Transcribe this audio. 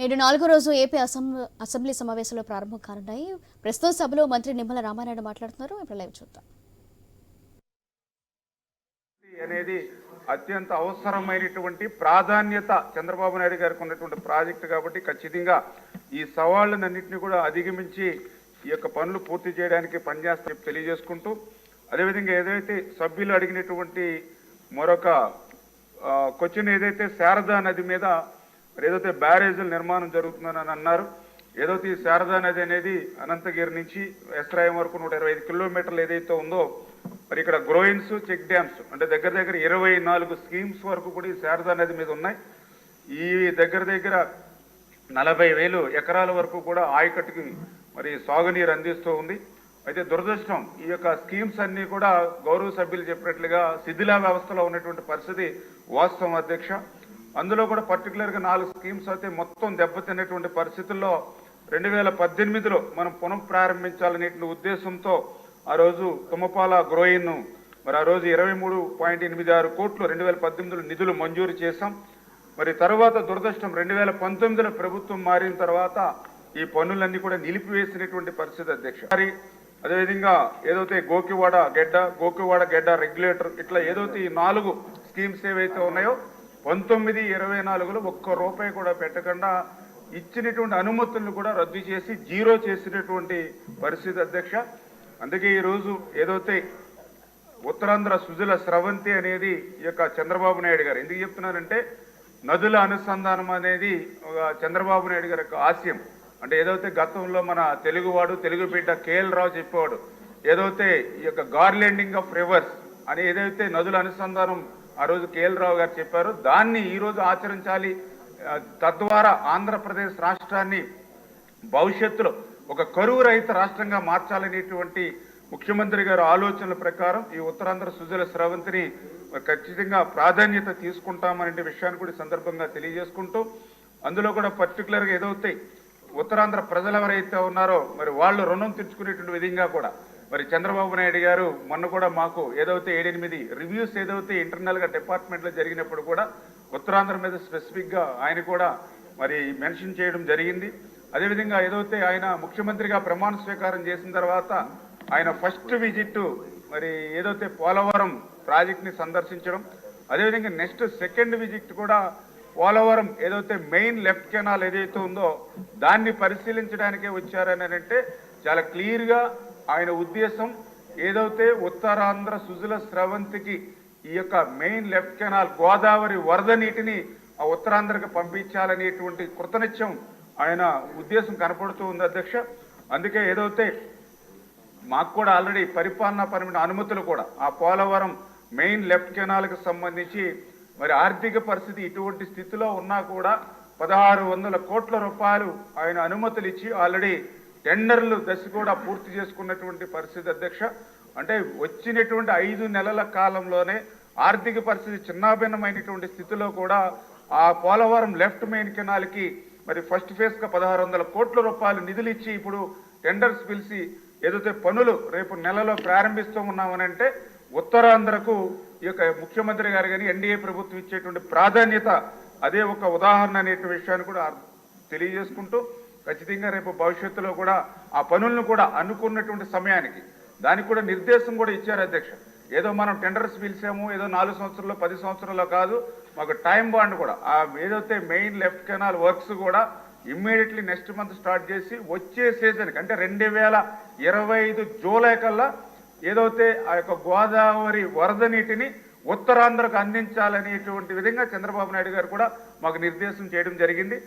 నేడు నాలుగో రోజు ఏపీ అసెంబ్లీ అసెంబ్లీ సమావేశాలు ప్రారంభం కానున్నాయి. ప్రస్తుతం సభలో మంత్రి నిమ్మల రామానాయుడు మాట్లాడుతున్నారు. ఇప్పుడు లైవ్ చూద్దాం. అనేది అత్యంత అవసరమైనటువంటి ప్రాధాన్యత చంద్రబాబు నాయుడు గారికి ఉన్నటువంటి ప్రాజెక్టు కాబట్టి ఖచ్చితంగా ఈ సవాళ్ళనన్నింటినీ కూడా అధిగమించి ఈ యొక్క పనులు పూర్తి చేయడానికి పనిచేస్తా తెలియజేసుకుంటూ అదేవిధంగా ఏదైతే సభ్యులు అడిగినటువంటి మరొక క్వశ్చన్ ఏదైతే శారదా నది మీద మరి ఏదైతే బ్యారేజీల నిర్మాణం జరుగుతుందని అన్నారు ఏదైతే ఈ శారదా నది అనేది అనంతగిరి నుంచి ఎస్రాయం వరకు నూట ఇరవై ఐదు కిలోమీటర్లు ఏదైతే ఉందో మరి ఇక్కడ గ్రోయిన్స్ చెక్ డ్యామ్స్ అంటే దగ్గర దగ్గర ఇరవై నాలుగు స్కీమ్స్ వరకు కూడా ఈ శారదా నది మీద ఉన్నాయి. ఈ దగ్గర దగ్గర నలభై వేలు ఎకరాల వరకు కూడా ఆయకట్టుకి మరి సాగునీరు అందిస్తూ ఉంది. అయితే దురదృష్టం ఈ యొక్క స్కీమ్స్ అన్ని కూడా గౌరవ సభ్యులు చెప్పినట్లుగా శిథిలా వ్యవస్థలో ఉన్నటువంటి పరిస్థితి వాస్తవం అధ్యక్ష. అందులో కూడా పర్టికులర్గా నాలుగు స్కీమ్స్ అయితే మొత్తం దెబ్బతిన్నటువంటి పరిస్థితుల్లో రెండు వేల పద్దెనిమిదిలో మనం పునః ప్రారంభించాలనే ఉద్దేశంతో ఆ రోజు తుమ్మపాల గ్రోయిన్ మరి ఆ రోజు ఇరవై మూడు పాయింట్ ఎనిమిది ఆరు కోట్లు రెండు వేల పద్దెనిమిదిలో నిధులు మంజూరు చేశాం. మరి తర్వాత దురదృష్టం రెండు వేల పంతొమ్మిదిలో ప్రభుత్వం మారిన తర్వాత ఈ పనులన్నీ కూడా నిలిపివేసినటువంటి పరిస్థితి అధ్యక్ష. మరి అదేవిధంగా ఏదైతే గోకివాడ గెడ్డ గోకివాడ గెడ్డ రెగ్యులేటర్ ఇట్లా ఏదైతే ఈ నాలుగు స్కీమ్స్ ఏవైతే ఉన్నాయో పంతొమ్మిది ఇరవై నాలుగులో ఒక్క రూపాయి కూడా పెట్టకుండా ఇచ్చినటువంటి అనుమతులను కూడా రద్దు చేసి జీరో చేసినటువంటి పరిస్థితి అధ్యక్ష. అందుకే ఈరోజు ఏదైతే ఉత్తరాంధ్ర సుజల స్రవంతి అనేది ఈ యొక్క చంద్రబాబు నాయుడు గారు ఎందుకు చెప్తున్నానంటే నదుల అనుసంధానం అనేది ఒక చంద్రబాబు నాయుడు గారి యొక్క ఆశయం. అంటే ఏదైతే గతంలో మన తెలుగువాడు తెలుగు బిడ్డ కేఎల్ రావు చెప్పేవాడు ఏదైతే ఈ యొక్క గార్లెండింగ్ ఆఫ్ రివర్స్ అని ఏదైతే నదుల అనుసంధానం ఆ రోజు కేఎల్ రావు గారు చెప్పారు దాన్ని ఈరోజు ఆచరించాలి. తద్వారా ఆంధ్రప్రదేశ్ రాష్ట్రాన్ని భవిష్యత్తులో ఒక కరువు రహిత రాష్ట్రంగా మార్చాలనేటువంటి ముఖ్యమంత్రి గారి ఆలోచనల ప్రకారం ఈ ఉత్తరాంధ్ర సుజల స్రవంతిని ఖచ్చితంగా ప్రాధాన్యత తీసుకుంటామనే విషయాన్ని కూడా సందర్భంగా తెలియజేసుకుంటూ అందులో కూడా పర్టికులర్గా ఏదైతే ఉత్తరాంధ్ర ప్రజలు ఎవరైతే ఉన్నారో మరి వాళ్ళు రుణం తీర్చుకునేటువంటి విధంగా కూడా మరి చంద్రబాబు నాయుడు గారు మొన్న కూడా మాకు ఏదైతే ఏడెనిమిది రివ్యూస్ ఏదైతే ఇంటర్నల్గా డిపార్ట్మెంట్లో జరిగినప్పుడు కూడా ఉత్తరాంధ్ర మీద స్పెసిఫిక్గా ఆయన కూడా మరి మెన్షన్ చేయడం జరిగింది. అదేవిధంగా ఏదైతే ఆయన ముఖ్యమంత్రిగా ప్రమాణ స్వీకారం చేసిన తర్వాత ఆయన ఫస్ట్ విజిట్ మరి ఏదైతే పోలవరం ప్రాజెక్ట్ని సందర్శించడం. అదేవిధంగా నెక్స్ట్ సెకండ్ విజిట్ కూడా పోలవరం ఏదైతే మెయిన్ లెఫ్ట్ కెనాల్ ఏదైతే ఉందో దాన్ని పరిశీలించడానికే వచ్చారని అంటే చాలా క్లియర్గా ఆయన ఉద్దేశం ఏదైతే ఉత్తరాంధ్ర సుజల స్రవంతికి ఈ యొక్క మెయిన్ లెఫ్ట్ కెనాల్ గోదావరి వరద నీటిని ఆ ఉత్తరాంధ్రకు పంపించాలనేటువంటి కృతనిత్యం ఆయన ఉద్దేశం కనపడుతూ ఉంది అధ్యక్ష. అందుకే ఏదైతే మాకు కూడా ఆల్రెడీ పరిపాలనా పరమైన అనుమతులు కూడా ఆ పోలవరం మెయిన్ లెఫ్ట్ కెనాల్కి సంబంధించి మరి ఆర్థిక పరిస్థితి ఇటువంటి స్థితిలో ఉన్నా కూడా పదహారు వందల కోట్ల రూపాయలు ఆయన అనుమతులు ఇచ్చి ఆల్రెడీ టెండర్లు దశ కూడా పూర్తి చేసుకున్నటువంటి పరిస్థితి అధ్యక్ష. అంటే వచ్చినటువంటి ఐదు నెలల కాలంలోనే ఆర్థిక పరిస్థితి చిన్నాభిన్నమైనటువంటి స్థితిలో కూడా ఆ పోలవరం లెఫ్ట్ మెయిన్ కెనాల్కి మరి ఫస్ట్ ఫేజ్గా పదహారు వందల కోట్ల రూపాయలు నిధులు ఇచ్చి ఇప్పుడు టెండర్స్ పిలిచి ఏదైతే పనులు రేపు నెలలో ప్రారంభిస్తూ ఉన్నామనంటే ఉత్తరాంధ్రకు ఈ యొక్క ముఖ్యమంత్రి గారు కానీ ఎన్డీఏ ప్రభుత్వం ఇచ్చేటువంటి ప్రాధాన్యత అదే ఒక ఉదాహరణ అనే విషయాన్ని కూడా తెలియజేసుకుంటూ ఖచ్చితంగా రేపు భవిష్యత్తులో కూడా ఆ పనులను కూడా అనుకున్నటువంటి సమయానికి దానికి కూడా నిర్దేశం కూడా ఇచ్చారు అధ్యక్ష. ఏదో మనం టెండర్స్ పిలిచాము ఏదో నాలుగు సంవత్సరాల్లో పది సంవత్సరాల్లో కాదు మాకు టైం బాండ్ కూడా ఆ ఏదైతే మెయిన్ లెఫ్ట్ కెనాల్ వర్క్స్ కూడా ఇమ్మీడియట్లీ నెక్స్ట్ మంత్ స్టార్ట్ చేసి వచ్చే సీజన్కి అంటే రెండు వేల ఇరవై ఐదు జూలై కల్లా ఏదైతే ఆ యొక్క గోదావరి వరద నీటిని ఉత్తరాంధ్రకు అందించాలనేటువంటి విధంగా చంద్రబాబు నాయుడు గారు కూడా మాకు నిర్దేశం చేయడం జరిగింది.